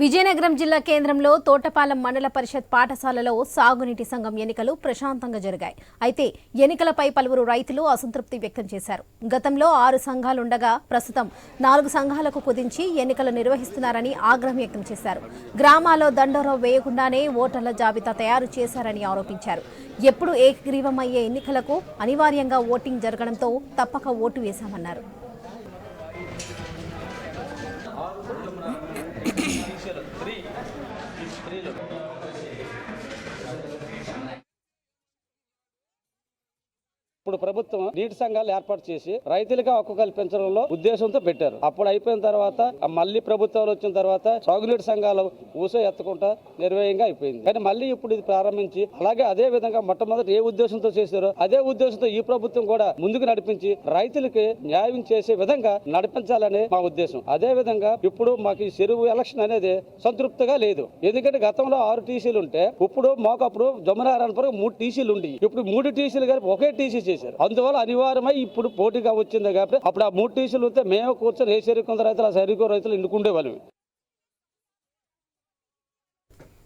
విజయనగరం జిల్లా కేంద్రంలో తోటపాలెం మండల పరిషత్ పాఠశాలలో సాగునీటి సంఘం ఎన్నికలు ప్రశాంతంగా జరిగాయి. అయితే ఎన్నికలపై పలువురు రైతులు అసంతృప్తి వ్యక్తం చేశారు. గతంలో ఆరు సంఘాలుండగా ప్రస్తుతం నాలుగు సంఘాలకు కుదించి ఎన్నికలు నిర్వహిస్తున్నారని ఆగ్రహం వ్యక్తం చేశారు. గ్రామాల్లో దండోరా వేయకుండానే ఓటర్ల జాబితా తయారు చేశారని ఆరోపించారు. ఎప్పుడు ఏకగ్రీవమయ్యే ఎన్నికలకు అనివార్యంగా ఓటింగ్ జరగడంతో తప్పక ఓటు వేశామన్నారు. ఇప్పుడు ప్రభుత్వం నీటి సంఘాలు ఏర్పాటు చేసి రైతులకు హక్కు కల్పించడంలో ఉద్దేశంతో పెట్టారు. అప్పుడు అయిపోయిన తర్వాత మళ్ళీ ప్రభుత్వాలు వచ్చిన తర్వాత సాగునీటి సంఘాలు ఊసో ఎత్తకుండా నిర్వయంగా అయిపోయింది. కానీ మళ్ళీ ఇప్పుడు ఇది ప్రారంభించి అలాగే అదే విధంగా మొట్టమొదటి ఏ ఉద్దేశంతో చేశారో అదే ఉద్దేశంతో ఈ ప్రభుత్వం కూడా ముందుకు నడిపించి రైతులకి న్యాయం చేసే విధంగా నడిపించాలని మా ఉద్దేశం. అదే విధంగా ఇప్పుడు మాకు ఈ చెరువు ఎలక్షన్ అనేది సంతృప్తిగా లేదు. ఎందుకంటే గతంలో ఆరు టీసీలు ఉంటే ఇప్పుడు మాకు అప్పుడు జమునారాయణపురం మూడు టీసీలు ఉండి ఇప్పుడు మూడు టీసీలు కలిపి ఒకే టీసీ చేశారు. అందువల్ల అనివార్యమై ఇప్పుడు పోటీగా వచ్చింది కాబట్టి అప్పుడు ఆ మూడు టీసీలు ఉంటే మేము కూర్చొని ఏ శరీరం రైతులు ఆ శరీరం రైతులు ఎన్నుకుండేవాళ్ళు